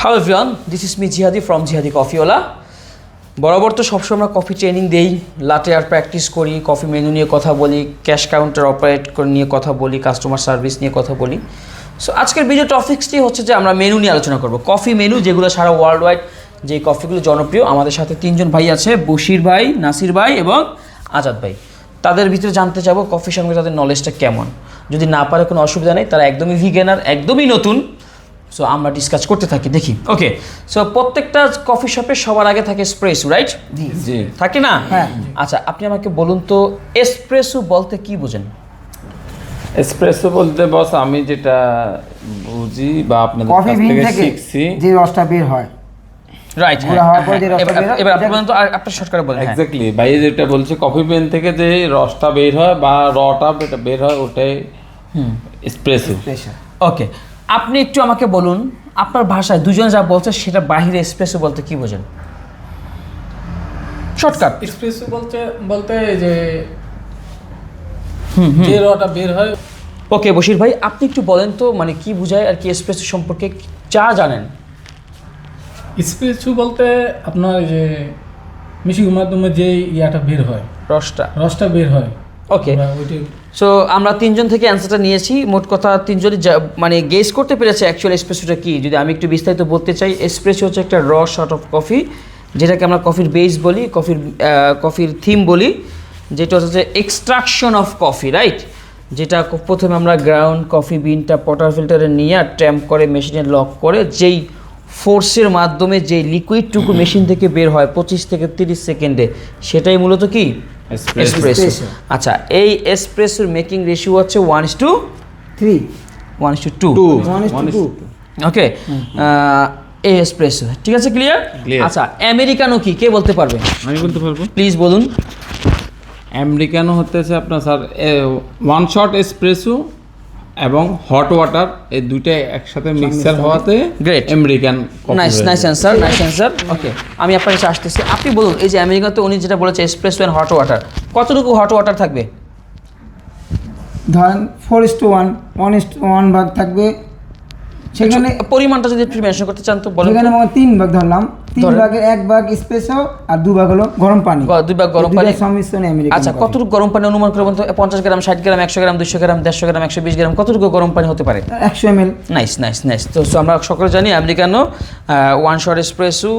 Hello everyone this is me Jihadi from Jihadi Coffeewala বরাবর তো সবসময় আমরা কফি ট্রেনিং দেই লাটে আর প্র্যাকটিস করি কফি মেনু নিয়ে কথা বলি ক্যাশ কাউন্টার অপারেট নিয়ে কথা বলি কাস্টমার সার্ভিস নিয়ে কথা বলি। সো আজকের ভিডিও টপিক্সটি হচ্ছে যে আমরা মেনু নিয়ে আলোচনা করব। কফি মেনু যেগুলো সারা ওয়ার্ল্ড ওয়াইড যে কফিগুলো জনপ্রিয়, আমাদের সাথে তিনজন ভাই আছে, বশির ভাই, নাসির ভাই এবং আজাদ ভাই। তাদের ভিতরে জানতে চাবো কফি সঙ্গে তাদের নলেজটা কেমন। যদি না পারে কোনো অসুবিধা নেই, তারা একদমই ভিগেনার একদমই নতুন। সো আমরা ডিসকাস করতে থাকি দেখি। ওকে সো প্রত্যেকটা কফি শপে সবার আগে থাকে স্প্রেসু রাইট জি। থাকে না? হ্যাঁ। আচ্ছা আপনি আমাকে বলুন তো এসপ্রেসু বলতে কি বোঝেন? এসপ্রেসো বলতে বস আমি যেটা বুঝি বা আপনাদের কাছ থেকে শিখছি। যে রসটা বের হয়। রাইট হয়, এবার আপনি বলেন তো আর আপনার শর্টকাটে বলেন। এক্স্যাক্টলি ভাই যেটা বলছে কফি বিন থেকে যে রসটা বের হয় বা রটা যেটা বের হয় ওটাই এসপ্রেসো ওকে আপনি একটু আমাকে বলুন আপনার ভাষায় দুজন যা বলছে সেটা বাহিরে এসপ্রেসু বলতে কি বোঝেন? শর্টকাট এক্সপ্রেসো বলতে বলতে যে হুম যে রটা বের হয়। ওকে বশির ভাই আপনি একটু বলেন তো মানে কি বোঝায় আর কি এসপ্রেসু সম্পর্কে যা জানেন? এক্সপ্রেসো বলতে আপনার যে মিশিংয়ের মাধ্যমে যে ইয়াটা বের হয় রসটা। রসটা বের হয়। ওকে ওইটাই সো আমরা তিনজন থেকে অ্যান্সারটা নিয়েছি। মোট কথা তিনজনই মানে গেস করতে পেরেছে অ্যাকচুয়াল এসপ্রেসোটা কি। যদি আমি একটু বিস্তারিত বলতে চাই এসপ্রেসো হচ্ছে একটা র শর্ট অফ কফি যেটাকে আমরা কফির বেস বলি কফির কফির থিম বলি, যেটা হচ্ছে এক্সট্রাকশন অফ কফি রাইট যেটা প্রথমে আমরা গ্রাউন্ড কফি বিনটা পটার ফিল্টারে নিয়ে আর ট্যাম্প করে মেশিনে লক করে, যেই ফোর্সের মাধ্যমে যে লিকুইডটুকু মেশিন থেকে বের হয়, পঁচিশ থেকে তিরিশ সেকেন্ডে সেটাই মূলত কি. এসপ্রেসো আচ্ছা এই এসপ্রেসোর মেকিং রেশিও হচ্ছে one is two three one is two two two one is two okay এই এসপ্রেসো ঠিক আছে ক্লিয়ার আচ্ছা আমেরিকানো কি? কে বলতে পারবে? আমি বলতে পারব। প্লিজ বলুন। আমেরিকানো হতেছে আপনার স্যার ওয়ান শট এসপ্রেসো এবং হট ওয়াটার এই দুইটা একসাথে মিক্সার হওয়াতে great American nice nice answer nice answer okay আমি আপনার কাছে আসতেছি। আপনি বলুন এই যে আমেরিকাতে উনি যেটা বলেছে এসপ্রেসো অ্যান্ড হট ওয়াটার কতটুকু হট ওয়াটার থাকবে? ধরেন four is two one one is two one ভাগ থাকবে সেখানে পরিমাণটা যদি একটু মেনশন করতে চান তো বলেন সেখানে। আমার তিন ভাগ ধরলাম তিন। ভাগের এক ভাগ স্পেসো আর দু ভাগ হলো গরম পানি দুই ভাগ গরম পানি। সংমিশ্রণে আমেরিকান আচ্ছা। কতটুকু গরম পানি অনুমান করে বলুন তো পঞ্চাশ গ্রাম ষাট গ্রাম একশো গ্রাম দুশো গ্রাম দেড়শো গ্রাম একশো বিশ গ্রাম কতটুকু গরম পানি হতে পারে একশো M L nice nice nice তো so আমরা সকলে জানি আমেরিকানো ওয়ান শট এসপ্রেসু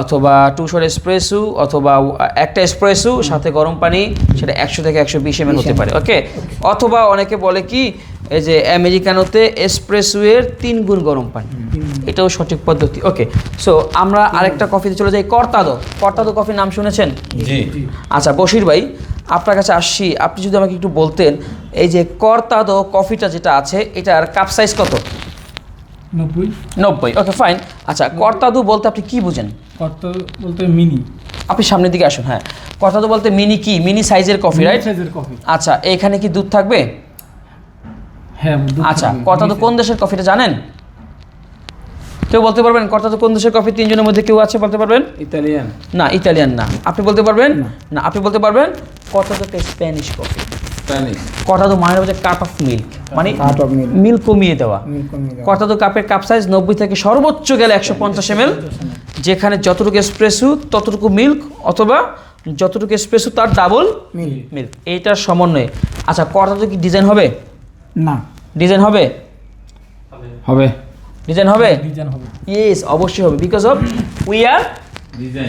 অথবা টু শট এসপ্রেসু অথবা একটা এসপ্রেসু সাথে গরম পানি সেটা একশো থেকে একশো বিশ এমএল হতে পারে ওকে অথবা অনেকে বলে কি এই যে আমেরিকানোতে এসপ্রেসু এর তিন গুণ গরম পানি। এটাও সঠিক পদ্ধতি। ওকে সো আমরা আরেকটা কফিতে চলে যাই। কর্তাদো। কর্তাদো কফির নাম শুনেছেন? জি। আচ্ছা বশির ভাই আপনার কাছে আসছি। আপনি যদি আমাকে একটু বলতেন এই যে কর্তাদো কফিটা যেটা আছে এটার কাপ সাইজ কত? নব্বই। নব্বই ওকে ফাইন আচ্ছা কর্তাদু বলতে আপনি কি বুঝেন? কত বলতে মিনি। আপনি সামনের দিকে আসুন হ্যাঁ। কর্তাদু বলতে মিনি কি? মিনি সাইজের কফি রাইট সাইজের কফি। আচ্ছা এখানে কি দুধ থাকবে? হ্যাঁ আচ্ছা থাকবে। কর্তাদু কোন দেশের কফিটা জানেন? কেউ বলতে পারবেন কর্তাদু কোন দেশের কফি তিনজনের মধ্যে কেউ আছে বলতে পারবেন? ইতালিয়ান। না ইতালিয়ান না। আপনি বলতে পারবেন? না। আপনি বলতে পারবেন কর্তাদু একটা স্প্যানিশ কফি স্প্যানিশ কর্তাদু মানে হচ্ছে কাপ অফ মিল্ক মানে মিল্ক কমিয়ে দেওয়া। দেওয়া। কর্তাদু কাপের কাপ সাইজ নব্বই থেকে সর্বোচ্চ গেলে একশো পঞ্চাশ এম যেখানে যতটুকু এসপ্রেসু ততটুকু মিল্ক অথবা যতটুকু এসপ্রেসু তার ডাবল মিল মিল্ক এইটার সমন্বয়ে। আচ্ছা কর্তাদু কি ডিজাইন হবে? না। ডিজাইন হবে? হবে। ডিজাইন হবে? ডিজাইন হবে। ইয়েস অবশ্যই হবে। Because of we are design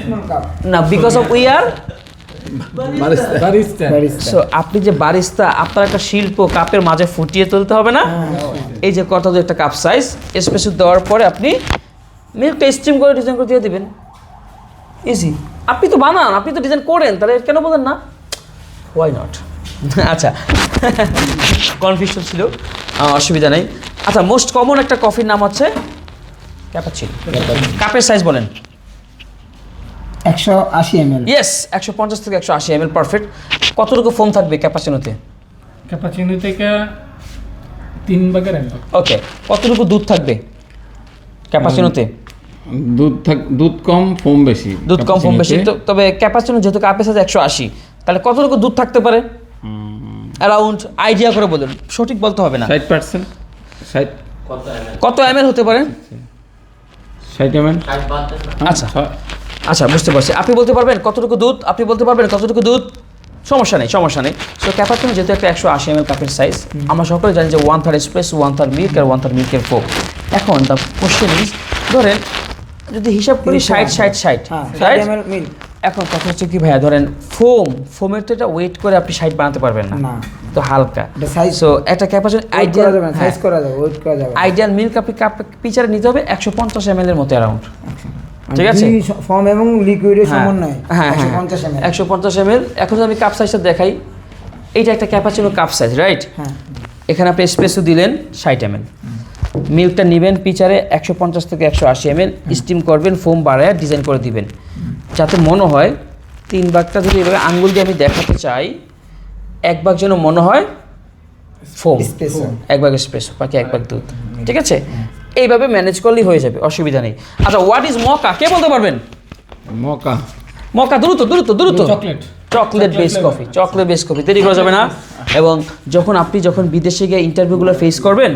না because of we are so আপনি যে বারিস্তা আপনার একটা শিল্প কাপের মাঝে ফুটিয়ে তুলতে হবে না? এই যে কর্তাদু একটা কাপ সাইজ এসপ্রেসু দেওয়ার পরে আপনি মিল্কটা স্টিম করে ডিজাইন করে দিয়ে দিবেন। ইজি আপনি তো বানান আপনি তো ডিজাইন করেন তাহলে কেন বলেন না? ওয়াই নট আচ্ছা। কনফিউশন ছিল। অসুবিধা নেই। আচ্ছা মোস্ট কমন একটা কফির নাম হচ্ছে ক্যাপাচিনো কাপের সাইজ বলেন। একশো আশি এম এল ইয়েস একশো পঞ্চাশ থেকে একশো আশি এম এল পারফেক্ট কতটুকু ফোম থাকবে ক্যাপাচিনোতে ক্যাপাচিনো থেকে তিন ভাগের এক ওকে কতটুকু দুধ থাকবে ক্যাপাচিনোতে দুধ থাক দুধ কম ফোম বেশি। দুধ কম ফোম বেশি। তো তবে ক্যাপাচিনো যেহেতু কাপের সাথে একশো আশি তাহলে কতটুকু দুধ থাকতে পারে? অ্যারাউন্ড আইডিয়া করে বলুন। সঠিক বলতে হবে না। ষাট পার্সেন্ট ষাট। কত এম হতে পারে? ষাট এম এল আচ্ছা। আচ্ছা বুঝতে পারছি। আপনি বলতে পারবেন কতটুকু দুধ? আপনি বলতে পারবেন কতটুকু দুধ? সমস্যা নেই সমস্যা নেই। সো ক্যাপাচিনো যেহেতু একটা একশো আশি এম এল কাপের সাইজ আমরা সকলে জানি যে one third espresso one third milk আর ওয়ান থার্ড মিল্কের ফোক এখন দ্য কোশ্চেন ইজ ধরেন যদি হিসাব করি ষাট ষাট ষাট হ্যাঁ ষাট ml মিল্ক এখন কথা হচ্ছে কি ভাইয়া ধরেন ফোম ফোমের তো এটা ওয়েট করে আপনি ষাট বানাতে পারবেন না। তো হালকা। size- সো একটা করা আইডিয়াল সাইজ করা যাবে ওয়েট করা যাবে আইডিয়াল মিল্ক আপনি কাপ পিচারে নিতে হবে একশো পঞ্চাশ এম এর মতো অ্যারাউন্ড ঠিক আছে? ফর্ম এবং লিকুইডের সমন্বয় হ্যাঁ একশো হ্যাঁ। পঞ্চাশ এমএল একশো পঞ্চাশ এম এখন যদি আমি কাপ সাইজটা দেখাই এইটা একটা ক্যাপাচিনো কাপ সাইজ রাইট হ্যাঁ। এখানে আপনি স্পেসও দিলেন ষাট এম মিল্কটা নেবেন পিচারে একশো পঞ্চাশ থেকে একশো আশি এম স্টিম করবেন ফোম বাড়ায় ডিজাইন করে দিবেন। যাতে মনে হয় তিন ভাগটা যদি এভাবে আঙ্গুল দিয়ে আমি দেখাতে চাই এক ভাগ যেন মনে হয় ফোম। এক ভাগ স্পেস বাকি এক ভাগ দুধ। ঠিক আছে? এইভাবে ম্যানেজ করলেই হয়ে যাবে অসুবিধা নেই। আচ্ছা হোয়াট ইজ মকা কে বলতে পারবেন? মকা মকা দ্রুত দ্রুত দ্রুত। Chocolate chocolate base coffee chocolate base coffee দেরি করা যাবে না। এবং যখন আপনি যখন বিদেশে গিয়ে ইন্টারভিউগুলো ফেস করবেন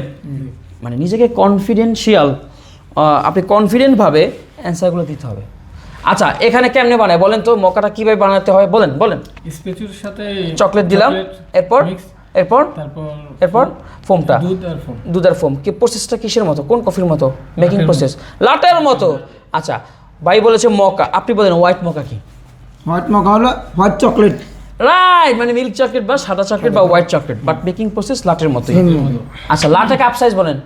মানে নিজেকে কনফিডেন্সিয়াল আপনি কনফিডেন্টভাবে অ্যান্সারগুলো দিতে হবে। আচ্ছা এখানে কেমনে বানায় বলেন তো? মকাটা কীভাবে বানাতে হয়? বলেন বলেন। স্পেচুর সাথে চকলেট দিলাম এরপর? এরপর? এরপর? ফোমটা? দুধ আর ফোম। দুধের ফোম। কি প্রসেসটা কিসের মতো? কোন কফির মতো? মেকিং প্রসেস লাটের মতো। আচ্ছা ভাই বলেছে মকা। আপনি বলেন হোয়াইট মকা কি? হোয়াইট মকা হলো হোয়াইট চকলেট রাইট মানে মিল্ক চকলেট বা সাদা চকলেট বা white chocolate but making process লাটের মতোই। আচ্ছা লাটে কাপ সাইজ বলেন।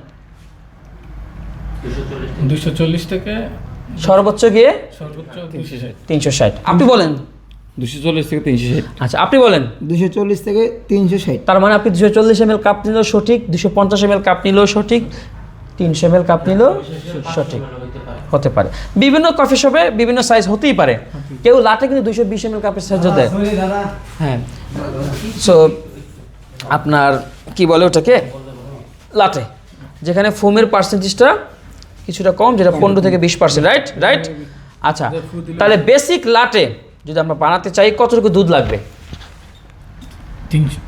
দুশো চল্লিশ থেকে সর্বোচ্চ গিয়ে তিনশো ষাট। আপনি বলেন। দুশো চল্লিশ থেকে তিনশো ষাট। আচ্ছা আপনি বলেন। দুশো চল্লিশ থেকে তিনশো ষাট। তার মানে আপনি দুশো চল্লিশ এম কাপ নিলেও সঠিক দুশো পঞ্চাশ এম কাপ নিলেও সঠিক তিনশো এম কাপ নিলেও সঠিক। হতে পারে। বিভিন্ন কফি শপে বিভিন্ন সাইজ হতেই পারে। কেউ লাটে কিন্তু দুশো বিশ এম কাপের সাইজ দেয়। হ্যাঁ। সো আপনার কি বলে ওটাকে? লাটে যেখানে ফোমের পার্সেন্টেজটা কিছুটা কম যেটা পনেরো থেকে বিশ পার্সেন্ট রাইট রাইট আচ্ছা তাহলে বেসিক লাটে যদি আমরা বানাতে চাই কতটুকু দুধ লাগবে? তিনশো।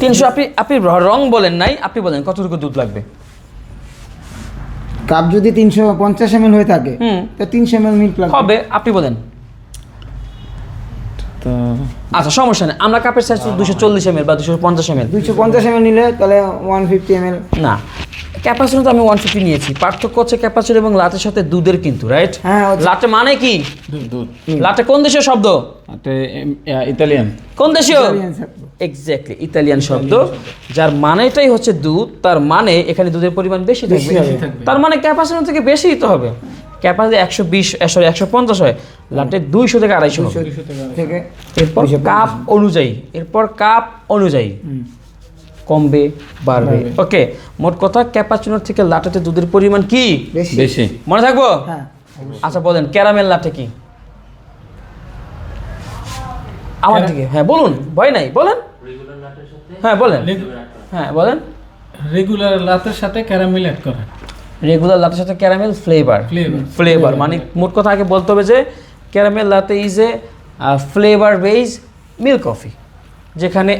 তিনশো আপনি আপনি রং বলেন নাই আপনি বলেন কতটুকু দুধ লাগবে? কাপ যদি তিনশো পঞ্চাশ এমএল হয়ে থাকে তো তিনশো এমএল মিল্ক লাগবে। হবে আপনি বলেন। আচ্ছা সমস্যা নেই আমরা কাপের সাইজ দুশো চল্লিশ এম বা দুশো পঞ্চাশ এম দুশো পঞ্চাশ এমএল নিলে তাহলে ওয়ান ফিফটি এমএল না ক্যাপাসিটি তো আমি ওয়ান ফিফটি নিয়েছি। পার্থক্য হচ্ছে ক্যাপাসিটি এবং লাটের সাথে দুধের কিন্তু রাইট হ্যাঁ। লাটে মানে কি? দুধ লাটে কোন দেশীয় শব্দ? ইতালিয়ান। কোন দেশীয়? এক্স্যাক্টলি ইতালিয়ান শব্দ। যার মানেটাই হচ্ছে দুধ তার মানে এখানে দুধের পরিমাণ বেশি থাকবে। তার মানে ক্যাপাসিটি থেকে বেশি দিতে হবে। ক্যাপাসিটি একশো বিশ সরি একশো পঞ্চাশ হয়। লাটে দুইশো থেকে আড়াইশো হবে। থেকে এরপর কাপ অনুযায়ী এরপর কাপ অনুযায়ী। কমবে বাড়বে। ওকে মোট কথা ক্যাপাচিনোর থেকে লাটেতে দুধের পরিমাণ কি? বেশি। বেশি। মনে থাকব? হ্যাঁ। আচ্ছা বলেন ক্যারামেল লাটে কি? আমার দিকে হ্যাঁ বলুন ভয় নাই বলেন। হ্যাঁ বলেন। হ্যাঁ বলেন। রেগুলার লাতের সাথে ক্যারামেল অ্যাড করা রেগুলার লাটের সাথে ক্যারামেল ফ্লেভার ফ্লেভার মানে মোট কথা আগে বলতে হবে যে caramel latte is a flavour base milk coffee যেখানে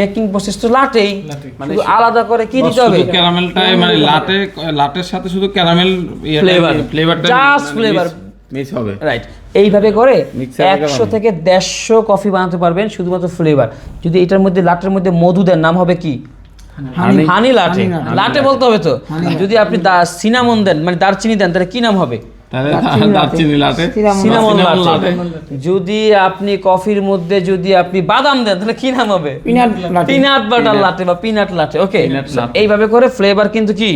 মেকিং প্রসেস তো লাটেই। লাটে। মানে আলাদা করে কি দিতে হবে? শুধু ক্যারামেলটাই মানে লাটে লাটের সাথে শুধু ক্যারামেল Flavor. ফ্লেভারটা Just flavor. মিস হবে। রাইট এইভাবে করে একশো। থেকে দেড়শো কফি বানাতে পারবেন শুধুমাত্র ফ্লেভার যদি এটার মধ্যে লাটের মধ্যে মধু দেন নাম হবে কি? হানি। লাটে। লাটে। বলতে হবে তো? যদি আপনি সিনামন দেন মানে দারচিনি দেন তাহলে কি নাম হবে? যদি আপনি কফির মধ্যে যদি আপনি বাদাম দেন তাহলে কি নাম হবে? পিনাট পিনাট বাটার লাটে বা পিনাট লাটে ওকে এইভাবে করে ফ্লেভার কিন্তু কি?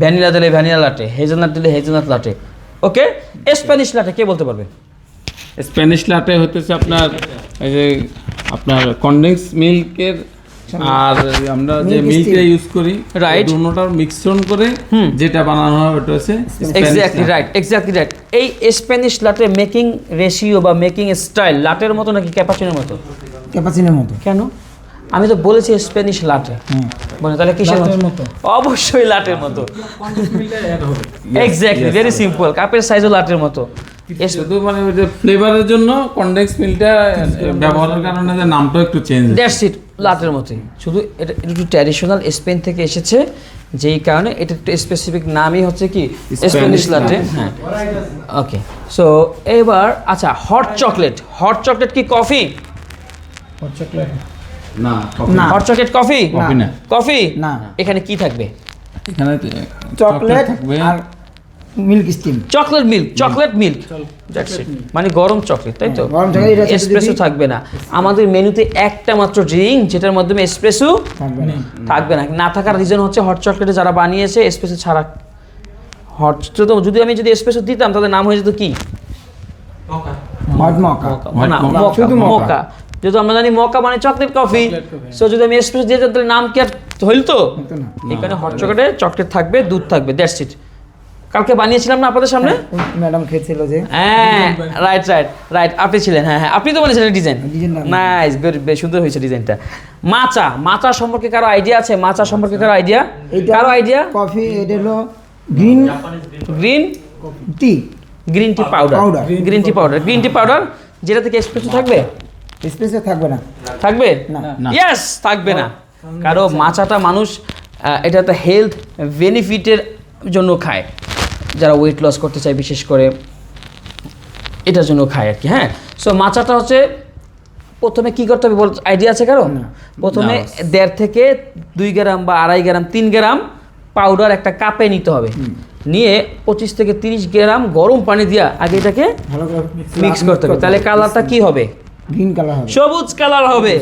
ভ্যানিলা দিলে ভ্যানিলা লাটে হেজেলনাট দিলে hazelnut latte okay Spanish latte কে বলতে পারবে? স্প্যানিশ লাটে হতেছে আপনার এই যে আপনার কনডেন্স মিল্কের আর আমরা যে মিল্কটা ইউজ করি Right. দুটোটার মিক্সন করে হুম। যেটা বানানো হয় ওটা হচ্ছে এক্স্যাক্টলি রাইট এক্স্যাক্টলি রাইট এই স্প্যানিশ লাটে মেকিং রেশিও বা মেকিং স্টাইল লাটের মতো নাকি ক্যাপাচিনোর মতো? ক্যাপাচিনের মতো। কেন? আমি তো বলেছি স্প্যানিশ লাটে। হুম। মানে তাহলে কিসের লাটের মতো। অবশ্যই লাটের মতো। এক্স্যাক্টলি ভেরি সিম্পল কাপের সাইজও লাটের মতো। শুধু মানে ফ্লেভারের জন্য কনডেন্স মিল্কটা ব্যবহারের কারণে যে নামটা একটু চেঞ্জ দ্যাটস ইট লাটের মতোই। শুধু এটা একটু ট্র্যাডিশনাল স্পেন থেকে এসেছে যেই কারণে এটা একটু স্পেসিফিক নামই হচ্ছে কি? স্প্যানিশ লাটে হ্যাঁ। ওকে সো এবার আচ্ছা হট চকলেট হট চকলেট কি কফি হট চকলেট না না। হট চকলেট কফি কফি না। কফি না। এখানে কি থাকবে? এখানে চকলেট আর milk steam. Chocolate milk chocolate milk. মানে গরম চকলেট তাই তো? হ্যাঁ, এসপ্রেসো থাকবে না। আমাদের মেনুতে একটা মাত্র ড্রিঙ্ক যেটার মাধ্যমে এসপ্রেসো থাকবে না। না। না থাকার রিজন হচ্ছে হট চকলেটে যারা বানিয়েছে এসপ্রেসো ছাড়া হট তো যদি আমি যদি এসপ্রেসো দিতাম তাদের নাম হয়ে যেত কি? মকা। না মকা। শুধু যেহেতু আমরা জানি মকা মানে চকলেট কফি সো যদি আমি এসপ্রেসো দিয়ে তাহলে নাম কি আর হইল তো? এখানে হট চকলেটে চকলেট থাকবে দুধ থাকবে দ্যাটস ইট কালকে বানিয়েছিলাম না আপনাদের সামনে? ম্যাডাম খেয়েছিল যে। হ্যাঁ রাইট রাইট রাইট আপনি ছিলেন হ্যাঁ হ্যাঁ আপনি তো বানিয়েছিলেন ডিজাইন। নাইস বেশ সুন্দর হয়েছে ডিজাইনটা। মাচা মাচা সম্পর্কে কারও আইডিয়া আছে? মাচা সম্পর্কে কারও আইডিয়া কারও আইডিয়া কফি এটা হলো green green tea green tea powder green tea powder green tea powder যেটা থেকে এক্সপ্রেসো থাকবে? স্পেসে থাকবে না। থাকবে? না। না। ইয়েস থাকবে না। কারণ মাচাটা মানুষ এটা একটা হেলথ বেনিফিটের জন্য খায়। যারা ওয়েট লস করতে চায় বিশেষ করে এটার জন্য খায় আর কি হ্যাঁ? সো মাচাটা হচ্ছে প্রথমে কি করতে হবে? বল আইডিয়া আছে কারও? প্রথমে দেড় থেকে দুই গ্রাম বা আড়াই গ্রাম তিন গ্রাম পাউডার একটা কাপে নিতে হবে। নিয়ে পঁচিশ থেকে তিরিশ গ্রাম গরম পানি দিয়া আগে এটাকে মিক্স করতে হবে। তাহলে কালারটা কি হবে? গ্রিন কালার হবে। সবুজ কালার হবে।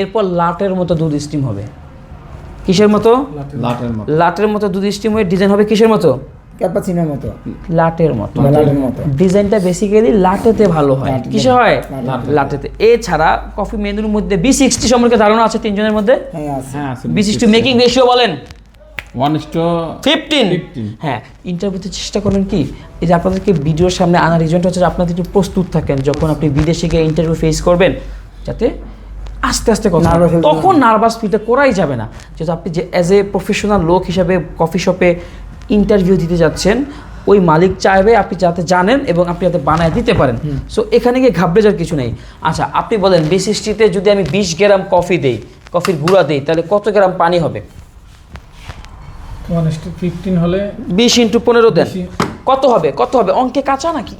এরপর লাটের মতো দুধ স্টিম হবে। কিসের মতো? লাটের মতো। দুধ স্টিম হয়ে ডিজাইন হবে কিসের মতো? ক্যাপাচিনোর মতো। লাটের মতো। লালের মতো। ডিজাইনটা বেসিক্যালি লাটেতে ভালো হয়। কিসে হয়? লাটেতে। এছাড়া কফি মেনুর মধ্যে বি সিক্সটি সম্পর্কে ধারণা আছে তিনজনের মধ্যে? হ্যাঁ হ্যাঁ বি সিক্সটি মেকিং রেশিও বলেন। ওয়ান ইস টু ফিফটিন 15 হ্যাঁ ইন্টারভিউতে চেষ্টা করবেন কি? এই যে আপনাদেরকে ভিডিওর সামনে আনার রিজনটা হচ্ছে আপনাদের একটু প্রস্তুত থাকেন যখন আপনি বিদেশে গিয়ে ইন্টারভিউ ফেস করবেন যাতে আস্তে আস্তে কথা তখন নার্ভাস ফিলটা করাই যাবে না। যেহেতু আপনি যে অ্যাজ এ প্রফেশনাল লোক হিসাবে কফি শপে ইন্টারভিউ দিতে যাচ্ছেন ওই মালিক চাইবে আপনি যাতে জানেন এবং আপনি যাতে বানায় দিতে পারেন। সো এখানে গিয়ে ঘাবড়ে যাওয়ার কিছু নেই। আচ্ছা আপনি বলেন বিশিষ্টিতে যদি আমি বিশ গ্রাম কফি দেই কফির গুঁড়া দেই তাহলে কত গ্রাম পানি হবে? ফিফটিন হলে বিশ ইন্টু পনেরো দেন। কত হবে? কত হবে? অঙ্কে কাঁচা নাকি?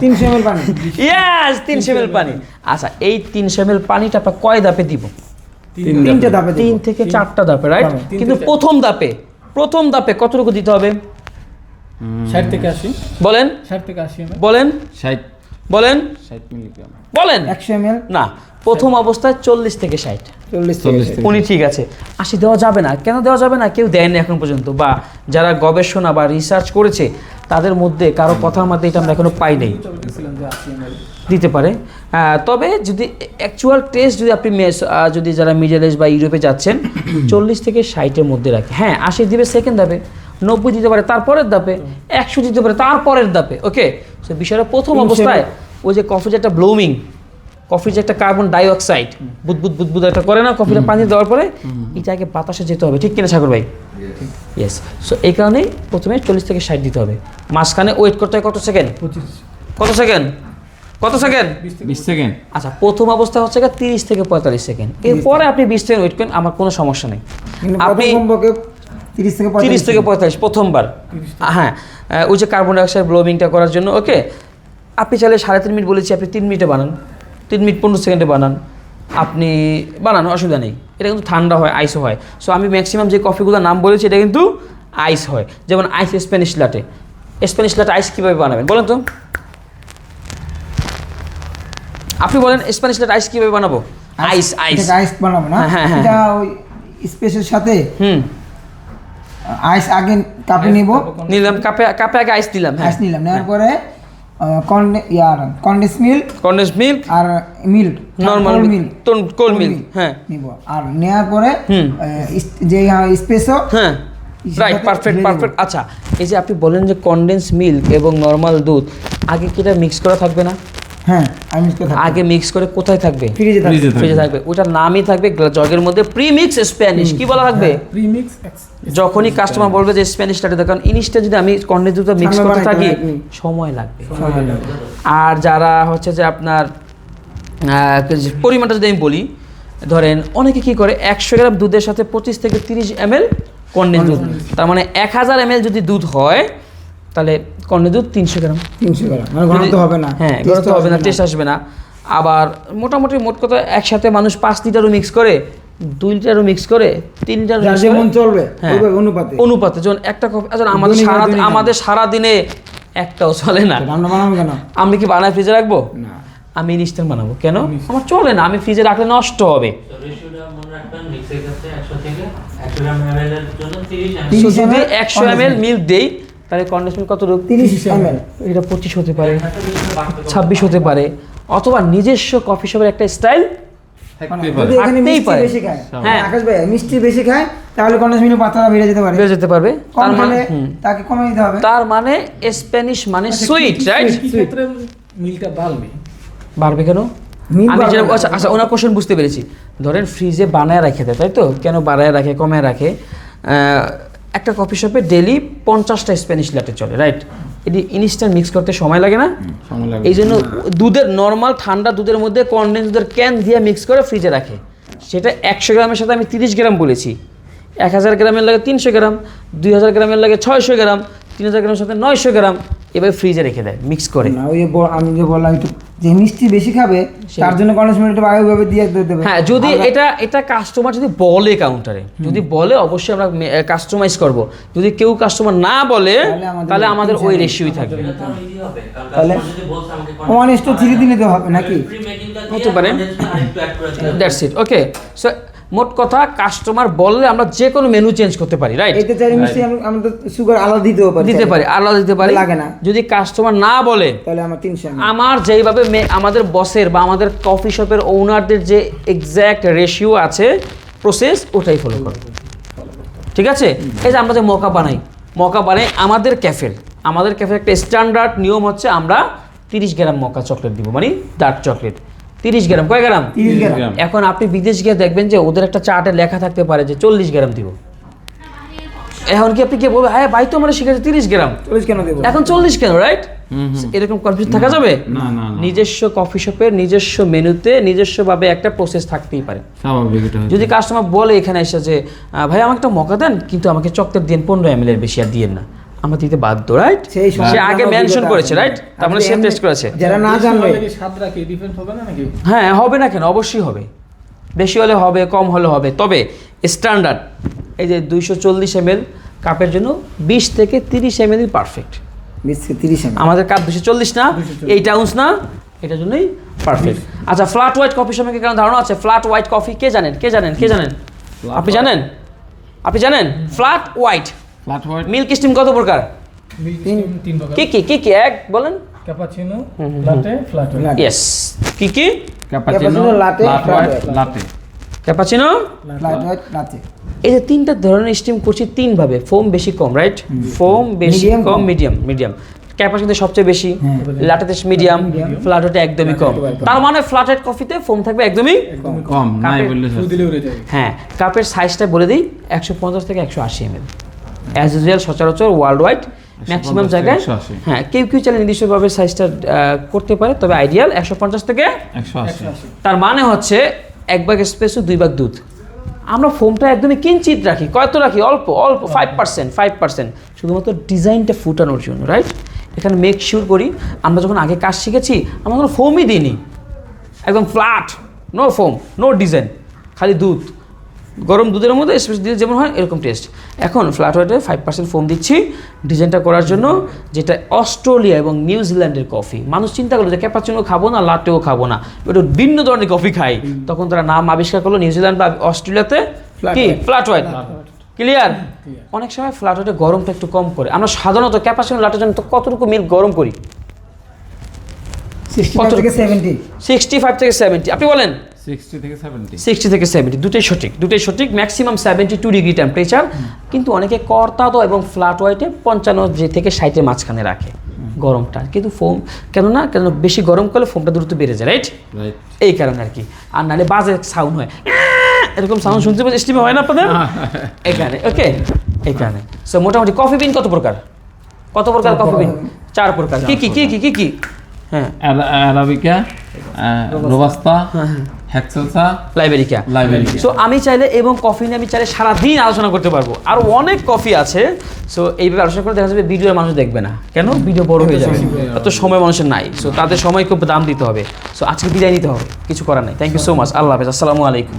তিনশো এম পানি। ইয়াস তিনশো এমএল পানি। আচ্ছা এই তিনশো এমএল পানিটা আপনার কয় ধাপে দিব? তিনটে ধাপে তিন থেকে চারটা ধাপে রাইট কিন্তু প্রথম ধাপে প্রথম ধাপে কতটুকু দিতে হবে? ষাট থেকে আশি। বলেন। ষাট থেকে আশি বলেন। ষাট। বলেন। ষাট মিলিগ্রাম। বলেন। একশো এম না প্রথম অবস্থায় চল্লিশ থেকে ষাট। উনি ঠিক আছে। আশি দেওয়া যাবে না। কেন দেওয়া যাবে না? কেউ দেয়নি এখন পর্যন্ত। বা যারা গবেষণা বা রিসার্চ করেছে তাদের মধ্যে কারও কথার মধ্যে এটা আমরা এখনও পাই নাই। দিতে পারে। তবে যদি অ্যাকচুয়াল টেস্ট যদি আপনি মেস- যদি যারা মিডল এজ বা ইউরোপে যাচ্ছেন চল্লিশ থেকে ষাটের মধ্যে রাখে। হ্যাঁ আশি দিবে সেকেন্ড ধাপে নব্বই দিতে পারে তারপরের ধাপে একশো দিতে পারে তারপরের ধাপে ওকে তো বিষয়টা প্রথম অবস্থায় ওই যে কফি যে একটা ব্লোমিং কফির যে একটা কার্বন ডাইঅক্সাইড বুদবুদ বুদবুদ একটা করে না কফিটা পানি দেওয়ার পরে এটা আগে বাতাসে যেতে হবে ঠিক কিনা সাগর ভাই? ইয়েস সো এই কারণেই প্রথমে চল্লিশ থেকে ষাট দিতে হবে। মাঝখানে ওয়েট করতে হয় কত সেকেন্ড কত সেকেন্ড কত সেকেন্ড? বিশ সেকেন্ড। আচ্ছা প্রথম অবস্থা হচ্ছে গিয়ে তিরিশ থেকে পঁয়তাল্লিশ সেকেন্ড। এরপরে আপনি বিশ সেকেন্ড ওয়েট করেন আমার কোনো সমস্যা নেই। আপনি তিরিশ থেকে পঁয়তাল্লিশ প্রথমবার। হ্যাঁ ওই যে কার্বন ডাইঅক্সাইড ব্লোমিংটা করার জন্য ওকে আপনি চাইলে সাড়ে তিন মিনিট বলেছি আপনি তিন মিনিটে বানান। তিন মিনিট পনেরো সেকেন্ডে বানান। আপনি বানান অসুবিধা নেই। এটা কিন্তু ঠান্ডা হয় আইসও হয়। সো আমি ম্যাক্সিমাম যে কফিগুলোর নাম বলেছি এটা কিন্তু আইস হয়। যেমন আইস স্প্যানিশ লাটে স্প্যানিশ লাটে আইস কীভাবে বানাবেন? বলেন তো। আপনি বলেন স্প্যানিশ লাটে আইস কীভাবে বানাবো? আইস আইস আইস বানাবো না? হ্যাঁ, হ্যাঁ, হ্যাঁ। এটা ওই স্পেসের সাথে হুম। আইস আগে কাপে নিব। নিলাম কাপে কাপে আগে আইস দিলাম হ্যাঁ। আইস নিলাম নেওয়ার পরে ইয়ার কন্ডেন্স মিল্ক কন্ডেন্স মিল্ক আর milk normal milk cold milk হ্যাঁ। নিব। আর নেওয়ার পরে যে স্পেসো হ্যাঁ। রাইট পারফেক্ট পারফেক্ট আচ্ছা এই যে আপনি বলেন যে কনডেন্স মিল্ক এবং নর্মাল দুধ আগে কি এটা মিক্স করা থাকবে না? হ্যাঁ। আগে মিক্স করে কোথায় থাকবে? ফ্রিজে থাকবে ফ্রিজে থাকবে। ওটার নামই থাকবে জগের মধ্যে প্রিমিক্স স্প্যানিশ কি বলা থাকবে? প্রিমিক্স যখনই কাস্টমার বলবে যে স্প্যানিশ লাটে কারণ ইনিশটা যদি আমি কন্ডেন্স দুধটা মিক্স করতে থাকি সময় লাগবে। সময় লাগবে। আর যারা হচ্ছে যে আপনার আহ, পরিমাণটা যদি আমি বলি ধরেন অনেকে কি করে একশো গ্রাম দুধের সাথে পঁচিশ থেকে তিরিশ এম এল কন্ডেন্স দুধ। তার মানে এক হাজার এম যদি দুধ হয় তাহলে কন্ডেন্স দুধ তিনশো গ্রাম। তিনশো গ্রাম মানে ঘনত্ব হবে না। হ্যাঁ ঘনত্ব হবে না টেস্ট আসবে না। আবার মোটামুটি মোট কথা একসাথে মানুষ পাঁচ লিটারও মিক্স করে দুই লিটারও মিক্স করে তিন লিটার যেমন চলবে হ্যাঁ। অনুপাতে। অনুপাতে। যখন একটা কফি আসলে আমাদের সারা আমাদের সারা দিনে একটাও চলে না। আমরা বানাবো কেন? আমি কি বানায় ফ্রিজে রাখব? না। আমি ইনস্ট্যান্ট বানাবো। কেন? আমার চলে না আমি ফ্রিজে রাখলে নষ্ট হবে। মনে যদি একশো এম এল মিল্ক দেই তাহলে কন্ডেন্স মিল্ক কত রূপ? তিরিশ এটা পঁচিশ হতে পারে ছাব্বিশ হতে পারে অথবা নিজস্ব কফি শপের একটা স্টাইল থাকতেই পারে। হ্যাঁ। আকাশ ভাই মিষ্টি বেশি খায় তাহলে পাতাটা বেড়ে যেতে পারে। বেড়ে যেতে পারবে। তার মানে তাকে কমে দিতে হবে। তার মানে স্প্যানিশ মানে সুইট রাইট কি ক্ষেত্রে মিলটা বাড়বে। বাড়বে কেন? আমি আচ্ছা আচ্ছা ওনার কোশ্চেন বুঝতে পেরেছি। ধরেন ফ্রিজে বানায় রাখে দেয় তাই তো? কেন বানায় রাখে কমায় রাখে? আহ, একটা কফি শপে ডেলি পঞ্চাশটা স্প্যানিশ ল্যাটে চলে রাইট এটি ইনস্ট্যান্ট মিক্স করতে সময় লাগে না? এই জন্য দুধের নর্মাল ঠান্ডা দুধের মধ্যে কনডেন্স দুধের ক্যান দিয়ে মিক্স করে ফ্রিজে রাখে। সেটা একশো গ্রামের সাথে আমি তিরিশ গ্রাম বলেছি। এক হাজার গ্রামের লাগে তিনশো গ্রাম দুই হাজার গ্রামের লাগে ছয়শো গ্রাম তিন হাজার গ্রামের সাথে নয়শো গ্রাম এবার ফ্রিজে রেখে দেয় মিক্স করে। না ওই যে আমি যে বললাম একটু যে মিষ্টি বেশি খাবে তার জন্য মিল একটু ভাবে দিয়ে দেবে। হ্যাঁ যদি এটা এটা কাস্টমার যদি বলে কাউন্টারে যদি বলে অবশ্যই আমরা কাস্টমাইজ করব। যদি কেউ কাস্টমার না বলে তাহলে আমাদের ওই রেশিওই থাকবে। তাহলে ওয়ান এস টু থ্রি দিলে তো হবে নাকি? হতে পারে। দ্যাটস ইট ওকে সো মোট কথা কাস্টমার বললে আমরা যে কোনো মেনু চেঞ্জ করতে পারি রাইট এতে চাইলে মিষ্টি আমি- আমরা সুগার আলাদা দিতেও পারি দিতে পারি আলাদা দিতে পারি। লাগে না। যদি কাস্টমার না বলে তাহলে আমার তিনশো আমার যেইভাবে মে- আমাদের বসের বা আমাদের কফি শপের ওনারদের যে এক্স্যাক্ট রেশিও আছে প্রসেস ওটাই ফলো করো। ঠিক আছে? এই যে আমরা যে মকা বানাই মকা বানাই আমাদের ক্যাফের আমাদের ক্যাফের একটা স্ট্যান্ডার্ড নিয়ম হচ্ছে আমরা তিরিশ গ্রাম মকা চকলেট দিব মানে ডার্ক চকলেট তিরিশ গ্রাম। কয় গ্রাম? গ্রাম। এখন আপনি বিদেশ গিয়ে দেখবেন যে ওদের একটা চার্টে লেখা থাকতে পারে যে চল্লিশ গ্রাম দিব। এখন কি আপনি কি বলবেন হ্যাঁ ভাই তো আমরা শিখেছি তিরিশ গ্রাম। চল্লিশ কেন দেবো? এখন চল্লিশ কেন রাইট এরকম কনফিউজ থাকা যাবে? না না না। নিজস্ব কফি শপের নিজস্ব মেনুতে নিজস্ব ভাবে একটা প্রসেস থাকতেই পারে। স্বাভাবিক এটা যদি কাস্টমার বলে এখানে এসে যে ভাই আমাকে একটা মকা দেন কিন্তু আমাকে চকলেট দিন পনেরো এম এর বেশি আর দিয়েন না। আমরা দিতে বাধ্য রাইট সেই সে আগে মেনশন করেছে রাইট তার মানে সে টেস্ট করেছে। যারা না জানবে হবে না নাকি? হ্যাঁ হবে না কেন? অবশ্যই হবে। বেশি হলে হবে কম হলে হবে। তবে স্ট্যান্ডার্ড এই যে দুইশো চল্লিশ এম কাপের জন্য বিশ থেকে তিরিশ এম এলই পারফেক্ট বিশ থেকে তিরিশ এমএল। আমাদের কাপ দুশো চল্লিশ না? এইট আউন্স না? এটার জন্যই পারফেক্ট আচ্ছা ফ্ল্যাট হোয়াইট কফি সম্পর্কে কেন ধারণা আছে? ফ্ল্যাট হোয়াইট কফি কে জানেন? কে জানেন? কে জানেন? আপনি জানেন? আপনি জানেন? Flat white flat white milk steam কত প্রকার? তিন। প্রকার। কি কি কি কি? এক বলেন। Cappuccino latte flat Latte। Yes কি কি? Cappuccino Cappuccino, flat white. Latte cappuccino light white latte এই যে তিনটা ধরনের স্টিম করছি তিন ভাবে ফোম বেশি কম রাইট ফোম বেশি কম। মিডিয়াম মিডিয়াম ক্যাপাচিনোতে সবচেয়ে বেশি। লাটেতে মিডিয়াম ফ্ল্যাট হোয়াইটে একদমই কম। তার মানে ফ্ল্যাট হোয়াইট কফিতে ফোম থাকবে একদমই কম। নাই বললে হ্যাঁ কাপের সাইজটা বলে দিই একশো পঞ্চাশ থেকে একশো আশি এম এল অ্যাজ ইউজুয়াল সচরাচর ওয়ার্ল্ড ওয়াইড ম্যাক্সিমাম জায়গায় হ্যাঁ কেউ কেউ চাইলে নির্দিষ্টভাবে সাইজটা করতে পারে তবে আইডিয়াল একশো পঞ্চাশ থেকে একশো আশি। তার মানে হচ্ছে এক ভাগ স্পেসও দুই ভাগ দুধ। আমরা ফোমটা একদমই কিঞ্চিত রাখি কত রাখি অল্প অল্প ফাইভ পার্সেন্ট ফাইভ পার্সেন্ট শুধুমাত্র ডিজাইনটা ফুটানোর জন্য রাইট এখানে মেক শিওর করি আমরা যখন আগে কাজ শিখেছি আমরা কোনো ফোমই দিইনি। একদম flat no foam no design খালি দুধ। গরম দুধের মধ্যে স্পেস দিয়ে যেমন হয় এরকম টেস্ট এখন ফ্ল্যাট হোয়াইটে ফাইভ পার্সেন্ট ফোম দিচ্ছি ডিজাইনটা করার জন্য যেটা অস্ট্রেলিয়া এবং নিউজিল্যান্ডের কফি মানুষ চিন্তা করল যে ক্যাপাচিনো খাব না লাটেও খাব না। একটু ভিন্ন ধরনের কফি খাই। তখন তারা নাম আবিষ্কার করল নিউজিল্যান্ড বা অস্ট্রেলিয়াতে কি? ফ্ল্যাট হোয়াইট ক্লিয়ার অনেক সময় ফ্ল্যাট হোয়াইটে গরমটা একটু কম করে। আমরা সাধারণত ক্যাপাচিনো লাটের জন্য কতটুকু মিল্ক গরম করি? সিক্সটি ফাইভ থেকে সেভেন্টি আপনি বলেন সিক্সটি থেকে সেভেন্টি সিক্সটি থেকে সেভেন্টি দুটোই সঠিক দুটোই সঠিক maximum seventy two degree temperature কিন্তু অনেকে কর্তাদো এবং ফ্ল্যাট হোয়াইটে পঞ্চান্ন যে থেকে ষাটের মাঝখানে রাখে গরমটা। কিন্তু ফোম কেননা কেন বেশি গরম করলে ফোমটা দ্রুত বেড়ে যায় রাইট এই কারণে আর কি। আর নাহলে বাজে সাউন্ড হয়। এরকম সাউন্ড শুনতে পাচ্ছি স্টিমে হয় না আপনাদের? এখানে ওকে এই কারণে। সো মোটামুটি কফি বিন কত প্রকার? কত প্রকার কফি বিন চার প্রকার। কি কি কি কি কি কি? হ্যাঁ। Arabica robusta excelsa liberica liberica so আমি চাইলে এবং কফি নিয়ে আমি চাইলে সারাদিন আলোচনা করতে পারব। আর অনেক কফি আছে। সো এইভাবে আলোচনা করে দেখা যাবে ভিডিও মানুষ দেখবে না। কেন? ভিডিও বড় হয়ে যাবে। এত সময় মানুষের নাই। সো তাদের সময় খুব দাম দিতে হবে। সো আজকে বিদায় নিতে হবে। কিছু করার নাই। থ্যাংক ইউ সো মাচ আল্লাহ হাফেজ। আসসালামু আলাইকুম।